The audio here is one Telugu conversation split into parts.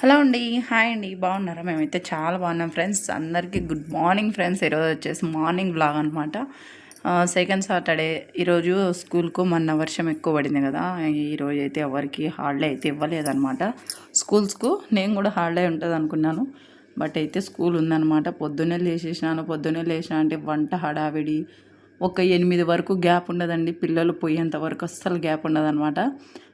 హలో అండి. హాయ్ అండి. బాగున్నారా? మేమైతే చాలా బాగున్నాం ఫ్రెండ్స్. అందరికీ గుడ్ మార్నింగ్ ఫ్రెండ్స్. ఈరోజు వచ్చేసి మార్నింగ్ బ్లాగ్ అనమాట సెకండ్ సాటర్డే. ఈరోజు స్కూల్కు మొన్న వర్షం ఎక్కువ పడింది కదా. ఈరోజు అయితే ఎవరికి హాలిడే అయితే ఇవ్వలేదన్నమాట. స్కూల్స్కు నేను కూడా హాలిడే ఉంటుంది అనుకున్నాను. బట్ అయితే స్కూల్ ఉందన్నమాట. పొద్దున్నే లేచేసినాను. పొద్దున్నే లేచిన అంటే వంట హడావిడి. ఒక ఎనిమిది వరకు గ్యాప్ ఉండదండి. పిల్లలు పోయేంత వరకు అస్సలు గ్యాప్ ఉండదన్నమాట.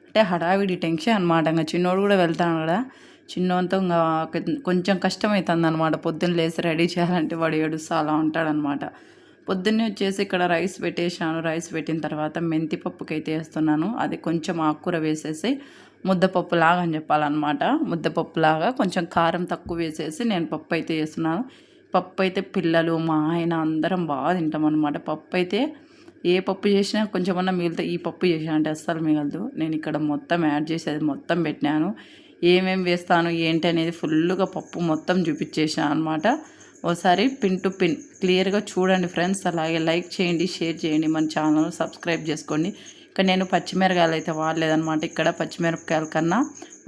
అంటే హడావిడి టెన్షన్ అనమాట ఇంకా చిన్నోడు కూడా వెళ్తాను కదా. చిన్నోంతో ఇంకా కొంచెం కష్టమవుతుంది అనమాట పొద్దున్న లేసి రెడీ చేయాలంటే వాడు ఏడుస్తూ అలా ఉంటాడనమాట పొద్దున్నే వచ్చేసి ఇక్కడ రైస్ పెట్టేసాను రైస్ పెట్టిన తర్వాత మెంతి పప్పుకి అయితే వేస్తున్నాను. అది కొంచెం ఆకుకూర వేసేసి ముద్దపప్పు లాగా అని చెప్పాలన్నమాట. ముద్దపప్పు లాగా కొంచెం కారం తక్కువ వేసేసి నేను పప్పు అయితే వేస్తున్నాను. పప్పు అయితే పిల్లలు మా ఆయన అందరం బాగా తింటాం అనమాట పప్పు అయితే ఏ పప్పు చేసినా కొంచెమన్నా మిగిలితే ఈ పప్పు చేసినా అంటే అస్సలు మిగలదు. నేను ఇక్కడ మొత్తం యాడ్ చేసేది మొత్తం పెట్టినాను. ఏమేమి వేస్తాను ఏంటి అనేది ఫుల్గా పప్పు మొత్తం చూపించేసాను అనమాట ఓసారి పిన్ టు పిన్ క్లియర్గా చూడండి ఫ్రెండ్స్. అలాగే లైక్ చేయండి షేర్ చేయండి. మన ఛానల్ సబ్స్క్రైబ్ చేసుకోండి. ఇక్కడ నేను పచ్చిమిరకాయలు అయితే వాడలేదనమాట ఇక్కడ పచ్చిమిరపకాయల కన్నా.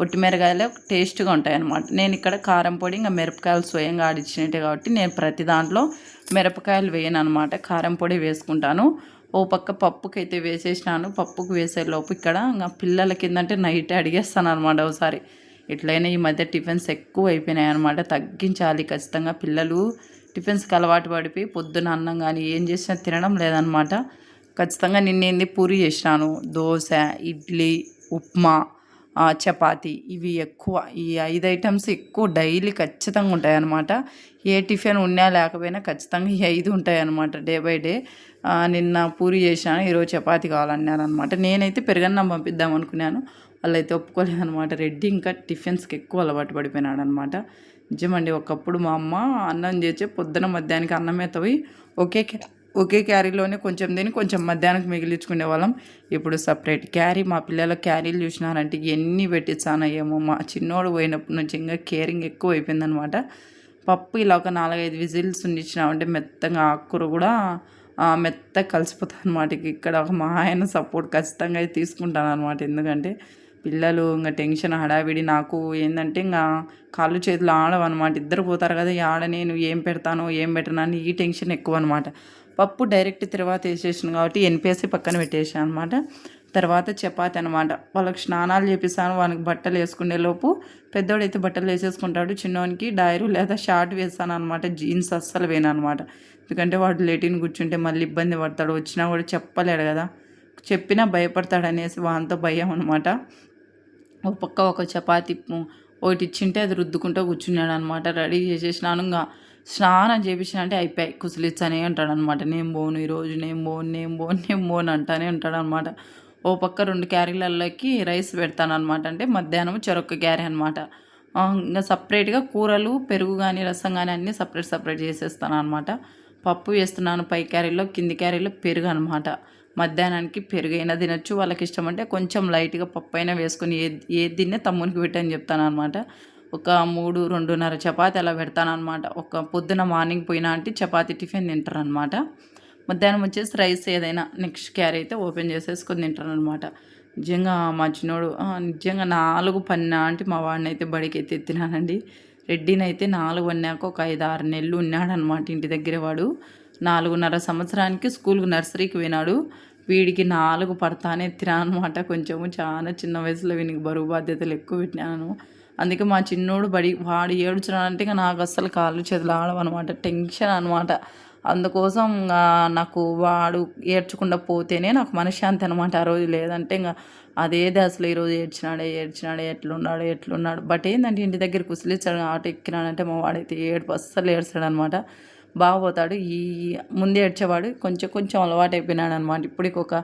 ఒట్టిమిరకాయలు టేస్ట్గా ఉంటాయి అనమాట నేను ఇక్కడ కారం పొడి ఇంకా మిరపకాయలు స్వయంగా ఆడిచ్చినట్టే కాబట్టి నేను ప్రతి దాంట్లో మిరపకాయలు వేయను అనమాట కారం పొడి వేసుకుంటాను. ఓ పక్క పప్పుకి అయితే వేసేసినాను. పప్పుకు వేసే లోపు ఇక్కడ ఇంకా పిల్లల కిందంటే నైట్ అడిగేస్తాను అనమాట ఒకసారి. ఎట్లయినా ఈ మధ్య టిఫిన్స్ ఎక్కువ అయిపోయినాయి అనమాట తగ్గించాలి ఖచ్చితంగా. పిల్లలు టిఫిన్స్కి అలవాటు పడిపోయి పొద్దున అన్నం కానీ ఏం చేసినా తినడం లేదనమాట ఖచ్చితంగా నిన్నేంది పూరి చేసినాను. దోశ ఇడ్లీ ఉప్మా చపాతి ఇవి ఎక్కువ. ఈ ఐదు ఐటమ్స్ ఎక్కువ డైలీ ఖచ్చితంగా ఉంటాయన్నమాట. ఏ టిఫిన్ ఉన్నా లేకపోయినా ఖచ్చితంగా ఈ ఐదు ఉంటాయన్నమాట డే బై డే. నిన్న పూరి చేశాను ఈరోజు చపాతి కావాలన్నారు అనమాట నేనైతే పెరుగన్నం పంపిద్దాం అనుకున్నాను. వాళ్ళైతే ఒప్పుకోలేదనమాట రెడ్డి ఇంకా టిఫిన్స్కి ఎక్కువ అలవాటు పడిపోయినాడు అనమాట నిజమండి ఒకప్పుడు మా అమ్మ అన్నం చేసి పొద్దున మధ్యాహ్నానికి అన్నమే తవ్వి ఒకే ఒకే క్యారీలోనే కొంచెం తిని కొంచెం మధ్యాహ్నానికి మిగిలించుకునే వాళ్ళం. ఇప్పుడు సపరేట్ క్యారీ మా పిల్లల క్యారీలు చూసినారంటే ఎన్ని పెట్టించానయ్యేమో. మా చిన్నోడు పోయినప్పటి నుంచి ఇంకా కేరింగ్ ఎక్కువ అయిపోయిందనమాట పప్పు ఇలా ఒక నాలుగైదు విజిల్స్ ఉండిచ్చినామంటే మెత్తగా ఆకుకూర కూడా మెత్తగా కలిసిపోతుంది అనమాట ఇక్కడ మా ఆయన సపోర్ట్ ఖచ్చితంగా అయితే తీసుకుంటాను అనమాట ఎందుకంటే పిల్లలు ఇంకా టెన్షన్ హడావిడి నాకు ఏంటంటే ఇంకా కాళ్ళు చేతులు ఆడవన్నమాట. ఇద్దరు పోతారు కదా ఆడ నేను ఏం పెడతాను ఏం పెట్టను అని ఈ టెన్షన్ ఎక్కువ అనమాట పప్పు డైరెక్ట్ తర్వాత వేసేసాను కాబట్టి ఎన్పిఎస్సీ పక్కన పెట్టేసాను అనమాట తర్వాత చపాతి అనమాట వాళ్ళకి స్నానాలు చేపిస్తాను వాళ్ళకి బట్టలు వేసుకునే లోపు పెద్దోడైతే బట్టలు వేసేసుకుంటాడు చిన్నోనికి డైరు లేదా షార్ట్ వేస్తాను అనమాట జీన్స్ అస్సలు వేను అనమాట ఎందుకంటే వాడు లేటిన్ కూర్చుంటే మళ్ళీ ఇబ్బంది పడతాడు వచ్చినా కూడా చెప్పలేడు కదా. చెప్పినా భయపడతాడు అనేసి వాంతో భయం అనమాట ఒక పక్క ఒక చపాతి ఒకటి ఇచ్చింటే అది రుద్దుకుంటూ కూర్చున్నాడు అనమాట రెడీ చేసేసినాను ఇంకా స్నానం చేపించిన అంటే అయిపోయాయి. కుసిలిచ్చనే అంటాడు అనమాట నేను పోను ఈరోజు నేను పోను నేను పోను నేను పోను అంటానే ఉంటాడు అనమాట ఓ పక్క రెండు క్యారీలలోకి రైస్ పెడతాను అనమాట అంటే మధ్యాహ్నం చెరొక్క క్యారీ అనమాట. ఇంకా సపరేట్గా కూరలు పెరుగు కానీ రసం కానీ అన్నీ సపరేట్ సపరేట్ చేసేస్తాను అనమాట పప్పు వేస్తున్నాను పై క్యారీలో కింది క్యారీలో పెరుగు అనమాట మధ్యాహ్నానికి పెరుగైనా తినొచ్చు. వాళ్ళకి ఇష్టం అంటే కొంచెం లైట్గా పప్పు అయినా వేసుకొని ఏ ఏది తిన్నే తమ్మునికి పెట్టని చెప్తాను అనమాట ఒక మూడు రెండున్నర చపాతి అలా పెడతాను అనమాట ఒక పొద్దున మార్నింగ్ పోయినా అంటే చపాతి టిఫిన్ తింటారు అనమాట మధ్యాహ్నం వచ్చేసి రైస్ ఏదైనా నెక్స్ట్ క్యారీ అయితే ఓపెన్ చేసేసుకొని తింటారు అనమాట నిజంగా మా చిన్నోడు నిజంగా నాలుగు పన్నా అంటే మా వాడిని అయితే బడికి అయితే ఎత్తినానండి రెడ్డినైతే నాలుగు వన్నాక ఒక ఐదు ఆరు నెలలు ఉన్నాడనమాట ఇంటి దగ్గర వాడు. నాలుగున్నర సంవత్సరానికి స్కూల్కి నర్సరీకి పోయినాడు. వీడికి నాలుగు పడతానే ఎత్తినా అనమాట కొంచెము చాలా చిన్న వయసులో వీనికి బరువు బాధ్యతలు ఎక్కువ పెట్టినాను. అందుకే మా చిన్నోడు బడి వాడు ఏడుచున్నాడంటే ఇక నాకు అస్సలు కాళ్ళు చేతులు ఆడవన్నమాట టెన్షన్ అనమాట. అందుకోసం నాకు వాడు ఏడ్చకుండా పోతేనే నాకు మనశ్శాంతి అనమాట ఆ రోజు. లేదంటే ఇంకా అదేది అసలు ఈరోజు ఏడ్చినాడే ఏడ్చినాడే ఎట్లున్నాడు ఎట్లున్నాడు. బట్ ఏంటంటే ఇంటి దగ్గర కుసిలిచ్చాడు ఆట ఎక్కినాడంటే మా వాడైతే ఏడుపు అస్సలు ఏడ్చాడు అనమాట బాగుపోతాడు ఈ ముందే ఏడ్చేవాడు. కొంచెం కొంచెం అలవాటు అయిపోయినాడు అనమాట ఇప్పటికి ఒక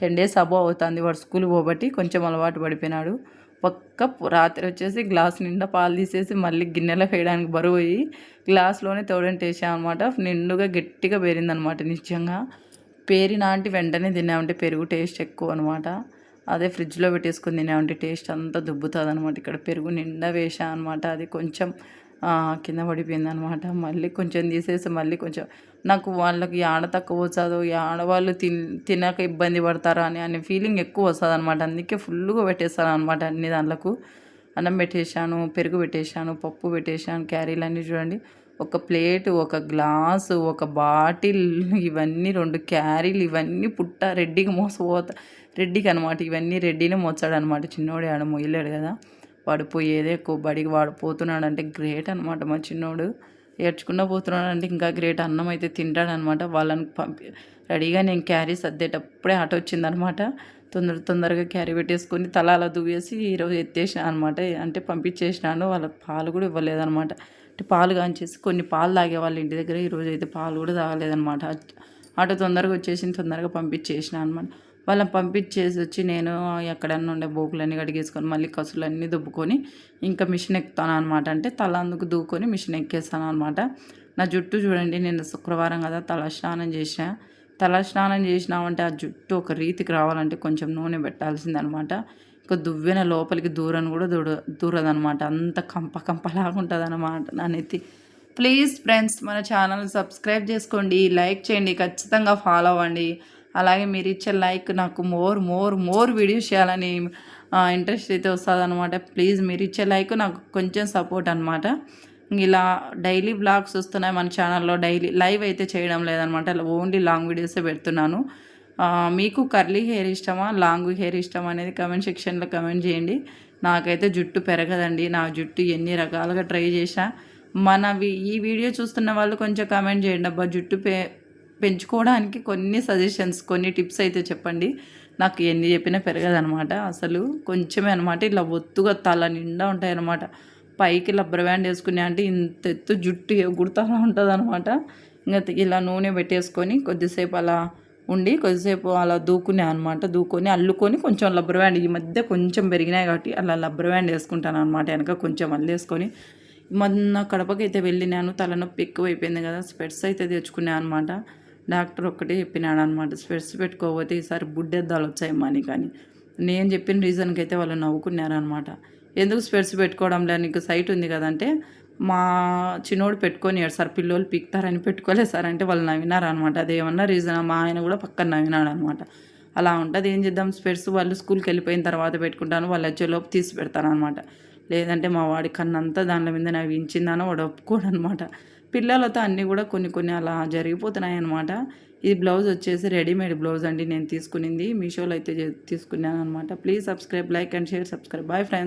టెన్ డేస్ అబో అవుతుంది. వాడు స్కూల్ పోబట్టి కొంచెం అలవాటు పడిపోయినాడు. పక్క రాత్రి వచ్చేసి గ్లాస్ నిండా పాలు తీసేసి మళ్ళీ గిన్నెలో వేయడానికి బరువు అయ్యి గ్లాస్లోనే తోడంటి అనమాట నిండుగా గట్టిగా పేరిందనమాట నిజంగా. పేరినాంటి వెంటనే తిన్నామంటే పెరుగు టేస్ట్ ఎక్కువ అనమాట అదే ఫ్రిడ్జ్లో పెట్టేసుకుని తినామంటే టేస్ట్ అంతా దుబ్బుతుంది అనమాట ఇక్కడ పెరుగు నిండా వేసా అనమాట అది కొంచెం కింద పడిపోయింది అనమాట మళ్ళీ కొంచెం తీసేసి మళ్ళీ కొంచెం నాకు వాళ్ళకి ఆడ తక్కువ వచ్చదు ఆడవాళ్ళు తిన్ తినక ఇబ్బంది పడతారా అని అనే ఫీలింగ్ ఎక్కువ వస్తుంది అనమాట అందుకే ఫుల్గా పెట్టేస్తాను అనమాట అన్ని దాంట్లకు అన్నం పెట్టేశాను పెరుగు పెట్టేశాను పప్పు పెట్టేశాను క్యారీలు అన్నీ చూడండి. ఒక ప్లేట్ ఒక గ్లాసు ఒక బాటిల్ ఇవన్నీ రెండు క్యారీలు ఇవన్నీ పుట్ట రెడ్డికి మోసపోతా రెడ్డికి అనమాట. ఇవన్నీ రెడ్డినే మోచాడు అనమాట చిన్నోడే ఆడ మొయ్యలేడు కదా. వాడు పోయేదే ఎక్కువ. బడికి వాడు పోతున్నాడు అంటే గ్రేట్ అనమాట మా చిన్నోడు. ఏడ్చుకున్నా పోతున్నాడు అంటే ఇంకా గ్రేట్. అన్నం అయితే తింటాడనమాట వాళ్ళని పంపి రెడీగా నేను క్యారీ సర్దేటప్పుడే ఆటో వచ్చిందనమాట తొందర తొందరగా క్యారీ పెట్టేసుకొని తల అలా దువ్వేసి ఈరోజు ఎత్తేసాను అనమాట అంటే పంపించేసినాను. వాళ్ళకి పాలు కూడా ఇవ్వలేదనమాట అంటే పాలు కాంచేసి కొన్ని పాలు తాగే వాళ్ళ ఇంటి దగ్గర ఈరోజు అయితే పాలు కూడా తాగలేదనమాట ఆటో తొందరగా వచ్చేసి తొందరగా పంపించేసిన అనమాట వాళ్ళని పంపించేసి వచ్చి నేను ఎక్కడన్నా ఉండే బోకులన్నీ కడిగేసుకొని మళ్ళీ కసులన్నీ దుబ్బుకొని ఇంకా మిషన్ ఎక్కుతాను అనమాట అంటే తల అందుకు దూకొని మిషన్ ఎక్కేస్తాను అనమాట నా జుట్టు చూడండి నేను శుక్రవారం కదా తల స్నానం చేసిన తల స్నానం చేసినామంటే ఆ జుట్టు ఒక రీతికి రావాలంటే కొంచెం నూనె పెట్టాల్సిందనమాట ఇంకా దువ్వెన లోపలికి దూరం కూడా దూర దూరదనమాట అంత కంప కంపలాగా ఉంటుంది అనమాట నా నెత్తి. ప్లీజ్ ఫ్రెండ్స్ మన ఛానల్ సబ్స్క్రైబ్ చేసుకోండి లైక్ చేయండి ఖచ్చితంగా ఫాలో అవ్వండి. అలాగే మీరు ఇచ్చే లైక్ నాకు మోర్ మోర్ మోర్ వీడియోస్ చేయాలని ఇంట్రెస్ట్ అయితే వస్తుంది అనమాట ప్లీజ్ మీరు ఇచ్చే లైక్ నాకు కొంచెం సపోర్ట్ అనమాట ఇలా డైలీ బ్లాగ్స్ వస్తున్నాయి మన ఛానల్లో. డైలీ లైవ్ అయితే చేయడం లేదనమాట ఓన్లీ లాంగ్ వీడియోసే పెడుతున్నాను. మీకు కర్లీ హెయిర్ ఇష్టమా? లాంగ్ హెయిర్ ఇష్టమా అనేది కమెంట్ సెక్షన్లో కమెంట్ చేయండి. నాకైతే జుట్టు పెరగదండి. నా జుట్టు ఎన్ని రకాలుగా ట్రై చేసా మన ఈ వీడియో చూస్తున్న వాళ్ళు కొంచెం కమెంట్ చేయండి. అబ్బా జుట్టు పే పెంచుకోవడానికి కొన్ని సజెషన్స్ కొన్ని టిప్స్ అయితే చెప్పండి. నాకు ఎన్ని చెప్పినా పెరగదనమాట. అసలు కొంచెమే అనమాట. ఇలా ఒత్తుగా తల నిండా ఉంటాయి అనమాట పైకి లబ్బర్ బ్యాండ్ వేసుకునే అంటే ఇంత ఎత్తు జుట్టు ఎగురుతా ఉంటుంది అనమాట ఇంకా ఇలా నూనె పెట్టేసుకొని కొద్దిసేపు అలా ఉండి కొద్దిసేపు అలా దూకునే అనమాట. దూకొని అల్లుకొని కొంచెం లబ్బర్ బ్యాండ్. ఈ మధ్య కొంచెం పెరిగినాయి కాబట్టి అలా లబ్బర్ బ్యాండ్ వేసుకుంటాను అనమాట. వెనక కొంచెం అల్లేసుకొని. మొన్న కడపకి అయితే వెళ్ళినాను. తలనొప్పి ఎక్కువ అయిపోయింది కదా. స్పెట్స్ అయితే తెచ్చుకున్నాను అనమాట. డాక్టర్ ఒక్కటే చెప్పినాడు అనమాట స్పెట్స్ పెట్టుకోకపోతే ఈసారి బుడ్డెద్దాలు వచ్చాయి మనీ కానీ నేను చెప్పిన రీజన్కి అయితే వాళ్ళు నవ్వుకున్నారనమాట. ఎందుకు స్పెట్స్ పెట్టుకోవడం లేదు? నీకు సైట్ ఉంది కదంటే మా చిన్నోడు పెట్టుకొని సార్ పిల్లోళ్ళు పిక్తారని పెట్టుకోలేదు సార్ అంటే వాళ్ళు నవ్వినారనమాట. అదేమన్నా రీజన్? మా ఆయన కూడా పక్కన నవ్వినాడు అనమాట అలా ఉంటుంది ఏం చేద్దాం? స్పెట్స్ వాళ్ళు స్కూల్కి వెళ్ళిపోయిన తర్వాత పెట్టుకుంటాను వాళ్ళు వచ్చేలోపు తీసి పెడతాను అనమాట లేదంటే మా వాడి కన్నంతా దాని మీద నవ్వించిందని వాడు ఒప్పుకోడు అనమాట పిల్లలతో అన్నీ కూడా కొన్ని కొన్ని అలా జరిగిపోతున్నాయి అన్నమాట ఇది బ్లౌజ్ వచ్చేసి రెడీమేడ్ బ్లౌజ్ అండి. నేను తీసుకునింది మీషోలో అయితే తీసుకున్నాను అనమాట please subscribe like and share subscribe. Bye friends